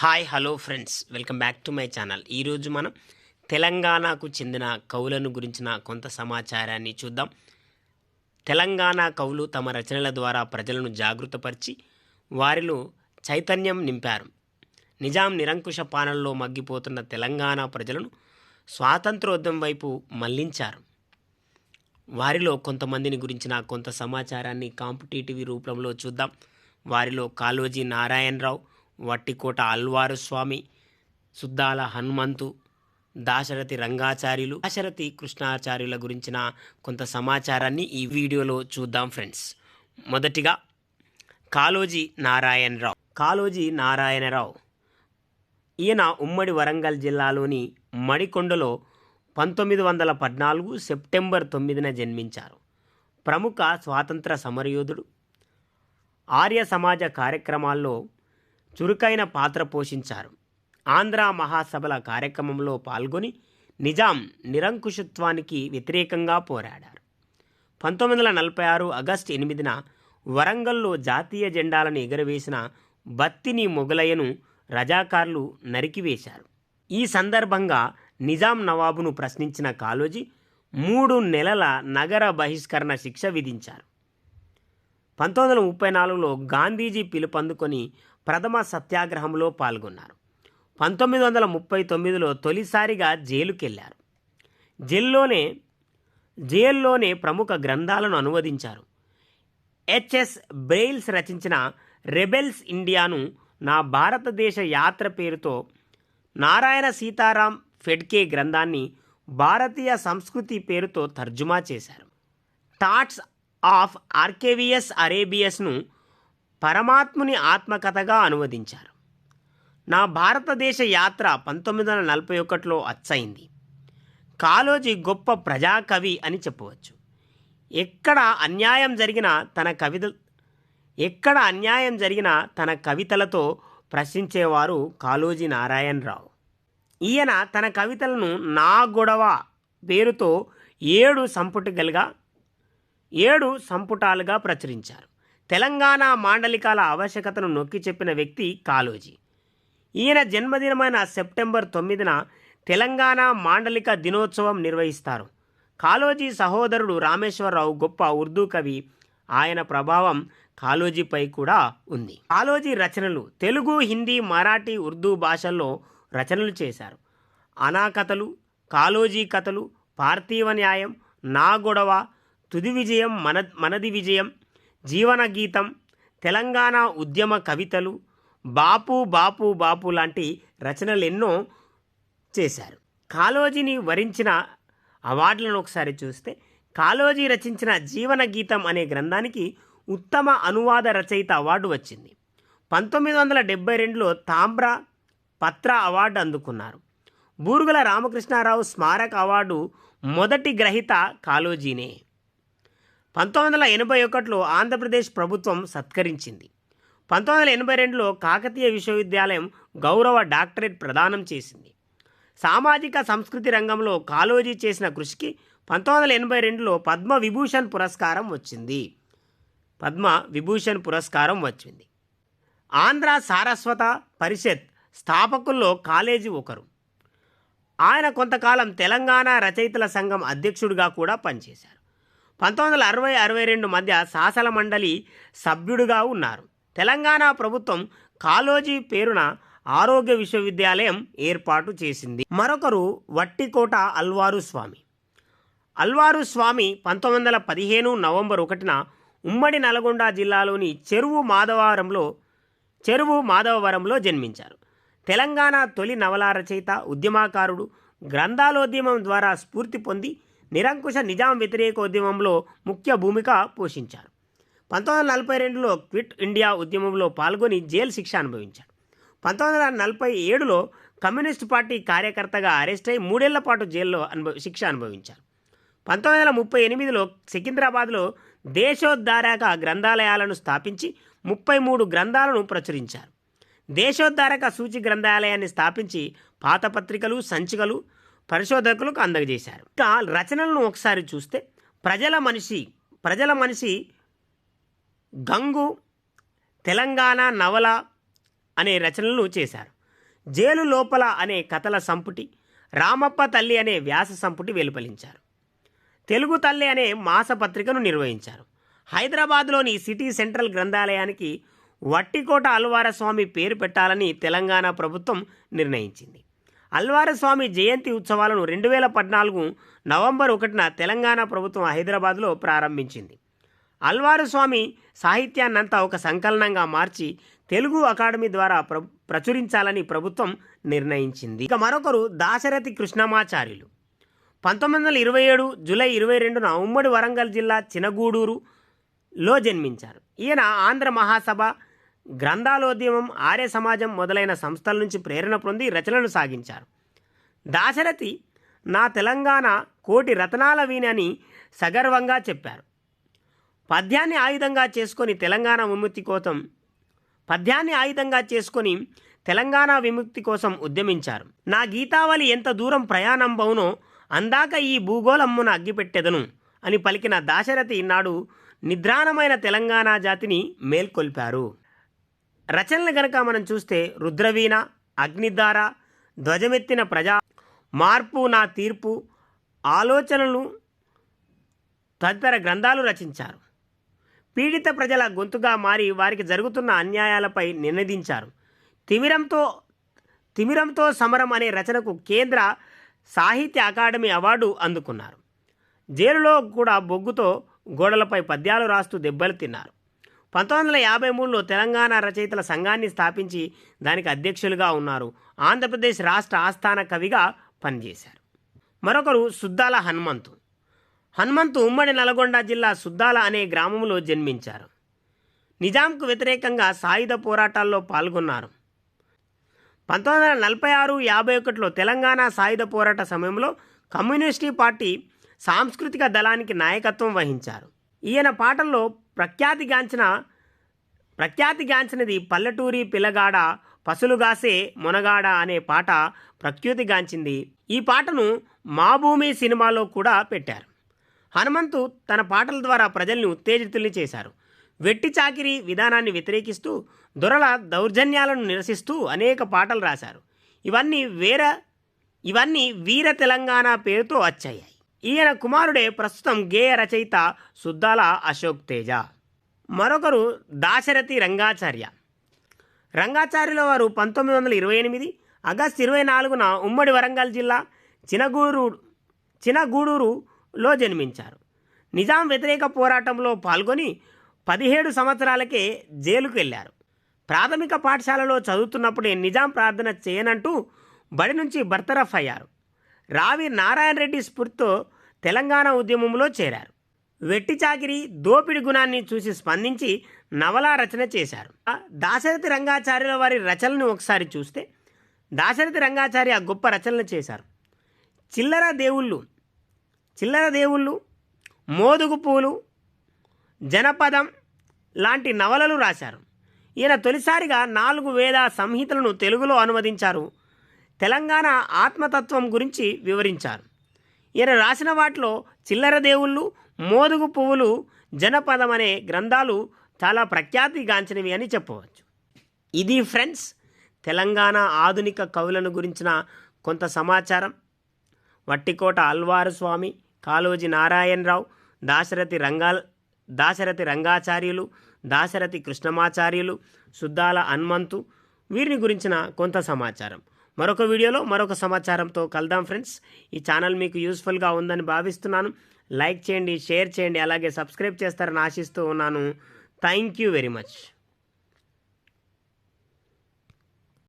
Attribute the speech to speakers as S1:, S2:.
S1: hi hello friends welcome back to my channel ఈరోజు మనం తెలంగాణకు చెందిన కవులను గురించిన కొంత సమాచారాన్ని చూద్దాం తెలంగాణ కవులు తమ రచనల ద్వారా ప్రజలను జాగృతపరిచి వారిలో చైతన్యం నింపారు నిజాం నిరంకుశ పాలనలో మగ్గిపోతున్న తెలంగాణ ప్రజలను స్వాతంత్రోద్యమం వైపు మళ్లించారు వారిలో కొంతమందిని గురించిన కొంత సమాచారాన్ని కాంపిటేటివ్ రూపంలో చూద్దాం వారిలో కాళోజీ నారాయణరావు వట్టికోట అల్వారు స్వామి సుద్దాల హనుమంతు దాశరథి రంగాచార్యులు దాశరథి కృష్ణాచార్యుల గురించిన కొంత సమాచారాన్ని ఈ వీడియోలో చూద్దాం ఫ్రెండ్స్ మొదటిగా కాలోజీ నారాయణరావు కాలోజీ నారాయణరావు ఈయన ఉమ్మడి వరంగల్ జిల్లాలోని మడికొండలో పంతొమ్మిది వందల పద్నాలుగు సెప్టెంబర్ తొమ్మిదిన జన్మించారు ప్రముఖ స్వాతంత్ర సమరయోధుడు ఆర్య సమాజ కార్యక్రమాల్లో చురుకైన పాత్ర పోషించారు ఆంధ్ర మహాసభల కార్యక్రమంలో పాల్గొని నిజాం నిరంకుశత్వానికి వ్యతిరేకంగా పోరాడారు పంతొమ్మిది వందల నలభై ఆరు ఆగస్టు ఎనిమిదిన వరంగల్లో జాతీయ జెండాలను ఎగురవేసిన బత్తిని మొగలయ్యను రజాకార్లు నరికివేశారు ఈ సందర్భంగా నిజాం నవాబును ప్రశ్నించిన కాలోజీ మూడు నెలల నగర బహిష్కరణ శిక్ష విధించారు పంతొమ్మిది వందల ముప్పై నాలుగులో గాంధీజీ పిలుపందుకొని ప్రథమ సత్యాగ్రహంలో పాల్గొన్నారు పంతొమ్మిది వందల ముప్పై తొమ్మిదిలో తొలిసారిగా జైలుకెళ్లారు జైల్లోనే జైల్లోనే ప్రముఖ గ్రంథాలను అనువదించారు హెచ్ఎస్ బ్రెయిల్స్ రచించిన రెబెల్స్ ఇండియాను నా భారతదేశ యాత్ర పేరుతో నారాయణ సీతారాం ఫెడ్కే గ్రంథాన్ని భారతీయ సంస్కృతి పేరుతో తర్జుమా చేశారు థాట్స్ ఆఫ్ ఆర్కేవియస్ అరేబియస్ను పరమాత్ముని ఆత్మకథగా అనువదించారు నా భారతదేశ యాత్ర పంతొమ్మిది వందల నలభై ఒకటిలో అచ్చయింది కాలోజీ గొప్ప ప్రజాకవి అని చెప్పవచ్చు ఎక్కడ అన్యాయం జరిగినా తన కవిత ఎక్కడ అన్యాయం జరిగినా తన కవితలతో ప్రశ్నించేవారు కాళోజీ నారాయణరావు ఈయన తన కవితలను నా గొడవ పేరుతో ఏడు సంపుటికలుగా ఏడు సంపుటాలుగా ప్రచురించారు తెలంగాణ మాండలికాల ఆవశ్యకతను నొక్కి చెప్పిన వ్యక్తి కాలోజీ ఈయన జన్మదినమైన సెప్టెంబర్ తొమ్మిదిన తెలంగాణ మాండలిక దినోత్సవం నిర్వహిస్తారు కాళోజీ సహోదరుడు రామేశ్వరరావు గొప్ప ఉర్దూ కవి ఆయన ప్రభావం కాళోజీపై కూడా ఉంది కాలోజీ రచనలు తెలుగు హిందీ మరాఠీ ఉర్దూ భాషల్లో రచనలు చేశారు అనాకథలు కాలోజీ కథలు పార్థివ న్యాయం నా గొడవ తుది విజయం మన మనది విజయం జీవన గీతం తెలంగాణ ఉద్యమ కవితలు బాపు బాపు బాపు లాంటి రచనలు ఎన్నో చేశారు కాలోజీని వరించిన అవార్డులను ఒకసారి చూస్తే కాలోజీ రచించిన జీవన గీతం అనే గ్రంథానికి ఉత్తమ అనువాద రచయిత అవార్డు వచ్చింది పంతొమ్మిది వందల డెబ్బై రెండులో తామ్ర పత్ర అవార్డు అందుకున్నారు బూరుగుల రామకృష్ణారావు స్మారక అవార్డు మొదటి గ్రహీత కాలోజీనే పంతొమ్మిది వందల ఎనభై ఒకటిలో ఆంధ్రప్రదేశ్ ప్రభుత్వం సత్కరించింది పంతొమ్మిది వందల ఎనభై రెండులో కాకతీయ విశ్వవిద్యాలయం గౌరవ డాక్టరేట్ ప్రదానం చేసింది సామాజిక సంస్కృతి రంగంలో కాలోజీ చేసిన కృషికి పంతొమ్మిది వందల ఎనభై రెండులో పద్మ విభూషణ్ పురస్కారం వచ్చింది పద్మ విభూషణ్ పురస్కారం వచ్చింది ఆంధ్ర సారస్వత పరిషత్ స్థాపకుల్లో కాలేజీ ఒకరు ఆయన కొంతకాలం తెలంగాణ రచయితల సంఘం అధ్యక్షుడిగా కూడా పనిచేశారు పంతొమ్మిది వందల అరవై అరవై రెండు మధ్య శాసన మండలి సభ్యుడుగా ఉన్నారు తెలంగాణ ప్రభుత్వం కాలోజీ పేరున ఆరోగ్య విశ్వవిద్యాలయం ఏర్పాటు చేసింది మరొకరు వట్టికోట అల్వారు స్వామి అల్వారు స్వామి పంతొమ్మిది వందల పదిహేను నవంబర్ ఒకటిన ఉమ్మడి నల్గొండ జిల్లాలోని చెరువు మాధవవరంలో చెరువు మాధవవరంలో జన్మించారు తెలంగాణ తొలి నవల రచయిత ఉద్యమకారుడు గ్రంథాలోద్యమం ద్వారా స్ఫూర్తి పొంది నిరంకుశ నిజాం వ్యతిరేక ఉద్యమంలో ముఖ్య భూమిక పోషించారు పంతొమ్మిది వందల నలభై రెండులో క్విట్ ఇండియా ఉద్యమంలో పాల్గొని జైలు శిక్ష అనుభవించారు పంతొమ్మిది వందల నలభై ఏడులో కమ్యూనిస్ట్ పార్టీ కార్యకర్తగా అరెస్ట్ అయి మూడేళ్ల పాటు జైల్లో అనుభవ శిక్ష అనుభవించారు పంతొమ్మిది వందల ముప్పై ఎనిమిదిలో సికింద్రాబాద్లో దేశోద్ధారక గ్రంథాలయాలను స్థాపించి ముప్పై మూడు గ్రంథాలను ప్రచురించారు దేశోద్ధారక సూచి గ్రంథాలయాన్ని స్థాపించి పాత పత్రికలు సంచికలు పరిశోధకులకు అందజేశారు ఇంకా రచనలను ఒకసారి చూస్తే ప్రజల మనిషి ప్రజల మనిషి గంగు తెలంగాణ నవల అనే రచనలు చేశారు జైలు లోపల అనే కథల సంపుటి రామప్ప తల్లి అనే వ్యాస సంపుటి వెలుపలించారు తెలుగు తల్లి అనే మాసపత్రికను నిర్వహించారు హైదరాబాద్లోని సిటీ సెంట్రల్ గ్రంథాలయానికి వట్టికోట అల్వారస్వామి పేరు పెట్టాలని తెలంగాణ ప్రభుత్వం నిర్ణయించింది అల్వారస్వామి జయంతి ఉత్సవాలను రెండు వేల పద్నాలుగు నవంబర్ ఒకటిన తెలంగాణ ప్రభుత్వం హైదరాబాద్లో ప్రారంభించింది అల్వారస్వామి సాహిత్యాన్నంతా ఒక సంకలనంగా మార్చి తెలుగు అకాడమీ ద్వారా ప్ర ప్రచురించాలని ప్రభుత్వం నిర్ణయించింది ఇక మరొకరు దాశరథి కృష్ణమాచార్యులు పంతొమ్మిది వందల ఇరవై ఏడు జూలై ఇరవై రెండున ఉమ్మడి వరంగల్ జిల్లా చినగూడూరులో జన్మించారు ఈయన ఆంధ్ర మహాసభ గ్రంథాలోద్యమం ఆర్య సమాజం మొదలైన సంస్థల నుంచి ప్రేరణ పొంది రచనలు సాగించారు దాశరథి నా తెలంగాణ కోటి రతనాల వీణని సగర్వంగా చెప్పారు పద్యాన్ని ఆయుధంగా చేసుకొని తెలంగాణ విముక్తి కోసం పద్యాన్ని ఆయుధంగా చేసుకొని తెలంగాణ విముక్తి కోసం ఉద్యమించారు నా గీతావళి ఎంత దూరం ప్రయాణం బౌనో అందాక ఈ భూగోళమ్మున అగ్గిపెట్టెదను అని పలికిన దాశరథి నాడు నిద్రాణమైన తెలంగాణ జాతిని మేల్కొల్పారు రచనలు గనక మనం చూస్తే రుద్రవీణ అగ్నిధార ధ్వజమెత్తిన ప్రజా మార్పు నా తీర్పు ఆలోచనలు తదితర గ్రంథాలు రచించారు పీడిత ప్రజల గొంతుగా మారి వారికి జరుగుతున్న అన్యాయాలపై నినదించారు తిమిరంతో తిమిరంతో సమరం అనే రచనకు కేంద్ర సాహిత్య అకాడమీ అవార్డు అందుకున్నారు జైలులో కూడా బొగ్గుతో గోడలపై పద్యాలు రాస్తూ దెబ్బలు తిన్నారు పంతొమ్మిది వందల యాభై మూడులో తెలంగాణ రచయితల సంఘాన్ని స్థాపించి దానికి అధ్యక్షులుగా ఉన్నారు ఆంధ్రప్రదేశ్ రాష్ట్ర ఆస్థాన కవిగా పనిచేశారు మరొకరు సుద్దాల హనుమంతు హనుమంతు ఉమ్మడి నల్గొండ జిల్లా సుద్దాల అనే గ్రామంలో జన్మించారు నిజాంకు వ్యతిరేకంగా సాయుధ పోరాటాల్లో పాల్గొన్నారు పంతొమ్మిది వందల నలభై ఆరు యాభై ఒకటిలో తెలంగాణ సాయుధ పోరాట సమయంలో కమ్యూనిస్టు పార్టీ సాంస్కృతిక దళానికి నాయకత్వం వహించారు ఈయన పాటల్లో ప్రఖ్యాతిగాంచిన ప్రఖ్యాతిగాంచినది పల్లెటూరి పిల్లగాడ పసులుగాసే మునగాడ అనే పాట ప్రఖ్యాతిగాంచింది ఈ పాటను మా భూమి సినిమాలో కూడా పెట్టారు హనుమంతు తన పాటల ద్వారా ప్రజల్ని ఉత్తేజితుల్ని చేశారు వెట్టి చాకిరి విధానాన్ని వ్యతిరేకిస్తూ దొరల దౌర్జన్యాలను నిరసిస్తూ అనేక పాటలు రాశారు ఇవన్నీ వేర ఇవన్నీ వీర తెలంగాణ పేరుతో వచ్చాయి ఈయన కుమారుడే ప్రస్తుతం గేయ రచయిత సుద్దాల అశోక్ తేజ మరొకరు దాశరథి రంగాచార్య రంగాచార్యుల వారు పంతొమ్మిది వందల ఇరవై ఎనిమిది ఆగస్టు ఇరవై నాలుగున ఉమ్మడి వరంగల్ జిల్లా చినగూరు చినగూడూరులో జన్మించారు నిజాం వ్యతిరేక పోరాటంలో పాల్గొని పదిహేడు సంవత్సరాలకే జైలుకు వెళ్ళారు ప్రాథమిక పాఠశాలలో చదువుతున్నప్పుడే నిజాం ప్రార్థన చేయనంటూ బడి నుంచి బర్తరఫ్ అయ్యారు రావి నారాయణ రెడ్డి స్ఫూర్తితో తెలంగాణ ఉద్యమంలో చేరారు వెట్టి చాకిరి దోపిడి గుణాన్ని చూసి స్పందించి నవలా రచన చేశారు దాశరథి రంగాచార్యుల వారి రచనలను ఒకసారి చూస్తే దాశరథి రంగాచారి ఆ గొప్ప రచనలు చేశారు చిల్లర దేవుళ్ళు చిల్లర దేవుళ్ళు మోదుగు పూలు జనపదం లాంటి నవలలు రాశారు ఈయన తొలిసారిగా నాలుగు వేద సంహితలను తెలుగులో అనువదించారు తెలంగాణ ఆత్మతత్వం గురించి వివరించారు ఈయన రాసిన వాటిలో చిల్లర దేవుళ్ళు మోదుగు పువ్వులు జనపదం అనే గ్రంథాలు చాలా ప్రఖ్యాతిగాంచినవి అని చెప్పవచ్చు ఇది ఫ్రెండ్స్ తెలంగాణ ఆధునిక కవులను గురించిన కొంత సమాచారం వట్టికోట అల్వారు స్వామి కాలోజీ నారాయణరావు దాశరథి రంగా దాశరథి రంగాచార్యులు దాశరథి కృష్ణమాచార్యులు సుద్దాల హనుమంతు వీరిని గురించిన కొంత సమాచారం మరొక వీడియోలో మరొక సమాచారంతో కలుద్దాం ఫ్రెండ్స్ ఈ ఛానల్ మీకు యూస్ఫుల్గా ఉందని భావిస్తున్నాను లైక్ చేయండి షేర్ చేయండి అలాగే సబ్స్క్రైబ్ చేస్తారని ఆశిస్తూ ఉన్నాను థ్యాంక్ యూ వెరీ మచ్